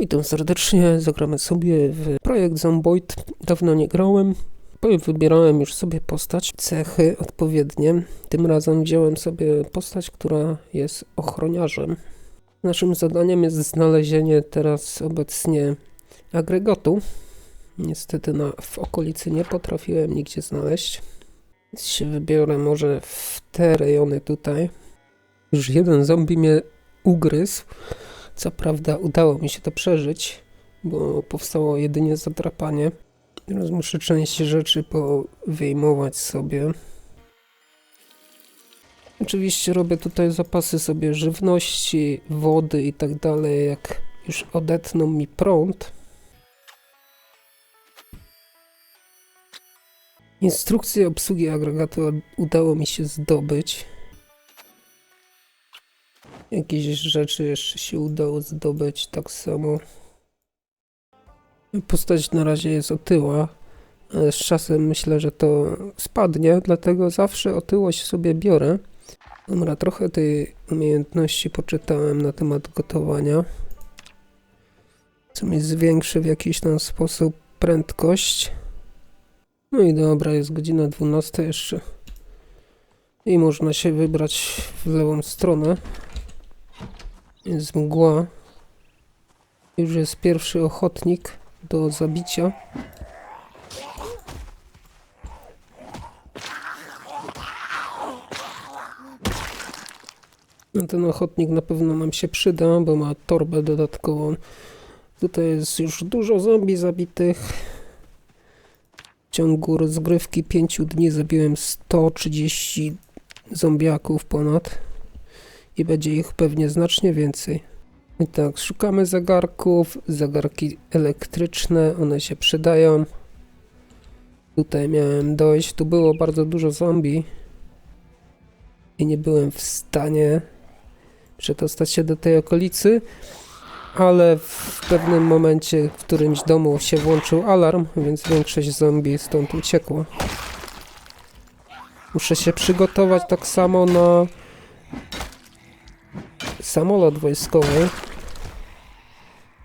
Witam serdecznie, zagramy sobie w projekt Zomboid. Dawno nie grałem. Wybierałem już sobie postać, cechy odpowiednie. Tym razem wziąłem sobie postać, która jest ochroniarzem. Naszym zadaniem jest znalezienie teraz obecnie agregatu. Niestety na, w okolicy nie potrafiłem nigdzie znaleźć. Więc się wybiorę może w te rejony tutaj. Już jeden zombie mnie ugryzł. Co prawda udało mi się to przeżyć, bo powstało jedynie zadrapanie. Teraz muszę część rzeczy wyjmować sobie. Oczywiście robię tutaj zapasy sobie żywności, wody i tak dalej, jak już odetną mi prąd. Instrukcję obsługi agregatu udało mi się zdobyć. Jakieś rzeczy jeszcze się udało zdobyć tak samo. Postać na razie jest otyła, ale z czasem myślę, że to spadnie, dlatego zawsze otyłość sobie biorę. Dobra, trochę tej umiejętności poczytałem na temat gotowania. Co mi zwiększy w jakiś tam sposób prędkość. No i dobra, jest godzina 12 jeszcze. I można się wybrać w lewą stronę. Jest mgła. Już jest pierwszy ochotnik do zabicia. No ten ochotnik na pewno nam się przyda, bo ma torbę dodatkową. Tutaj jest już dużo zombie zabitych. W ciągu rozgrywki 5 dni zabiłem 130 zombiaków ponad i będzie ich pewnie znacznie więcej. I tak, szukamy zegarków, zegarki elektryczne, one się przydają. Tutaj miałem dojść, tu było bardzo dużo zombie i nie byłem w stanie przedostać się do tej okolicy, ale w pewnym momencie w którymś domu się włączył alarm, więc większość zombie stąd uciekło. Muszę się przygotować tak samo na samolot wojskowy,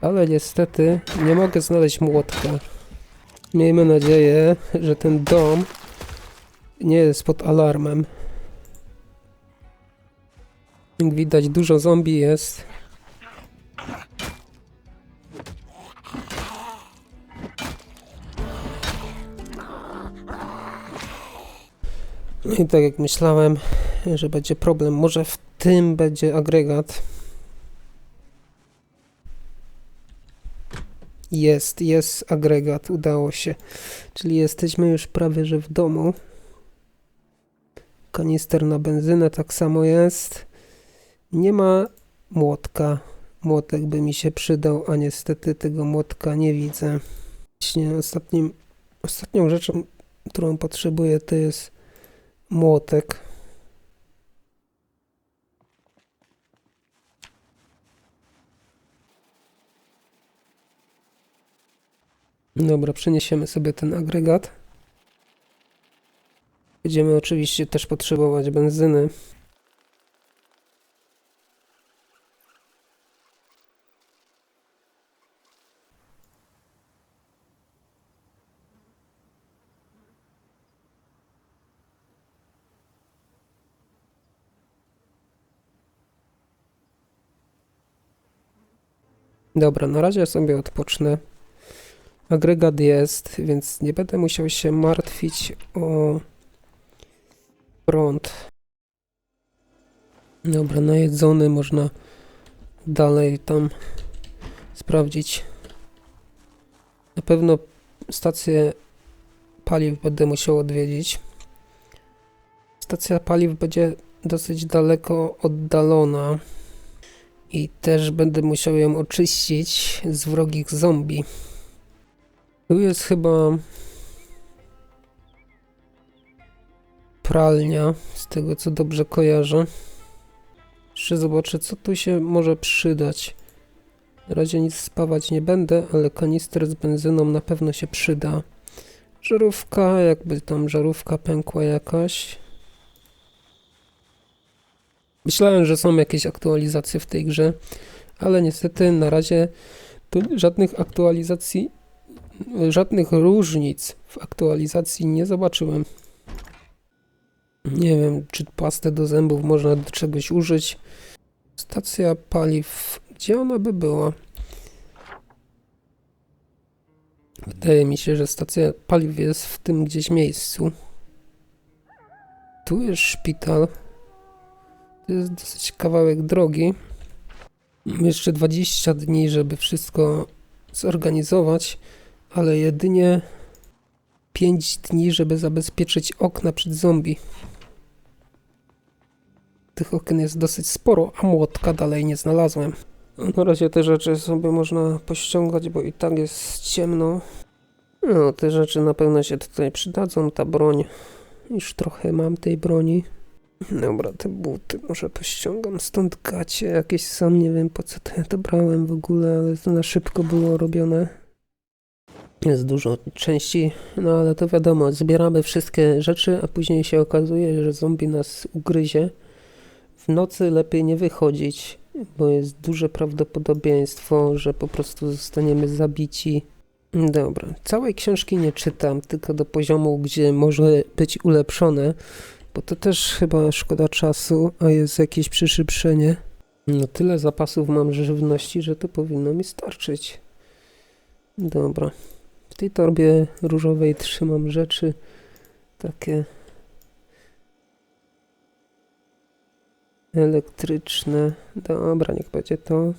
ale niestety nie mogę znaleźć młotka. Miejmy nadzieję, że ten dom nie jest pod alarmem. Jak widać, dużo zombie jest. No I tak jak myślałem, że będzie problem, może w tym będzie agregat. Jest, jest agregat, udało się. Czyli jesteśmy już prawie że w domu. Kanister na benzynę tak samo jest. Nie ma młotka. Młotek by mi się przydał, a niestety tego młotka nie widzę. Właśnie ostatnim, ostatnią rzeczą, którą potrzebuję, to jest młotek. Dobra, przeniesiemy sobie ten agregat. Będziemy oczywiście też potrzebować benzyny. Dobra, na razie sobie odpocznę. Agregat jest, więc nie będę musiał się martwić o prąd. Dobra, najedzony można dalej tam sprawdzić. Na pewno stację paliw będę musiał odwiedzić. Stacja paliw będzie dosyć daleko oddalona i też będę musiał ją oczyścić z wrogich zombie. Tu jest chyba pralnia, z tego co dobrze kojarzę. Jeszcze zobaczę, co tu się może przydać. Na razie nic spawać nie będę, ale kanister z benzyną na pewno się przyda. Żarówka, jakby tam żarówka pękła jakaś. Myślałem, że są jakieś aktualizacje w tej grze, ale niestety na razie To żadnych aktualizacji, żadnych różnic w aktualizacji nie zobaczyłem. Nie wiem, czy pastę do zębów można do czegoś użyć. Stacja paliw, gdzie ona by była? Wydaje mi się, że stacja paliw jest w tym gdzieś miejscu. Tu jest szpital. To jest dosyć kawałek drogi. Jeszcze 20 dni, żeby wszystko zorganizować, ale jedynie 5 dni, żeby zabezpieczyć okna przed zombie. Tych okien jest dosyć sporo, a młotka dalej nie znalazłem. Na razie te rzeczy sobie można pościągać, bo i tak jest ciemno. No, te rzeczy na pewno się tutaj przydadzą, ta broń. Już trochę mam tej broni. Dobra, te buty może pościągam stąd gacie jakieś sam, nie wiem po co to ja to brałem w ogóle, ale to na szybko było robione. Jest dużo części, no ale to wiadomo, zbieramy wszystkie rzeczy, a później się okazuje, że zombie nas ugryzie. W nocy lepiej nie wychodzić, bo jest duże prawdopodobieństwo, że po prostu zostaniemy zabici. Dobra, całej książki nie czytam, tylko do poziomu, gdzie może być ulepszone, bo to też chyba szkoda czasu, a jest jakieś przyszyprzenie. No tyle zapasów mam żywności, że to powinno mi starczyć. Dobra. W tej torbie różowej trzymam rzeczy takie elektryczne. Dobra, niech będzie to.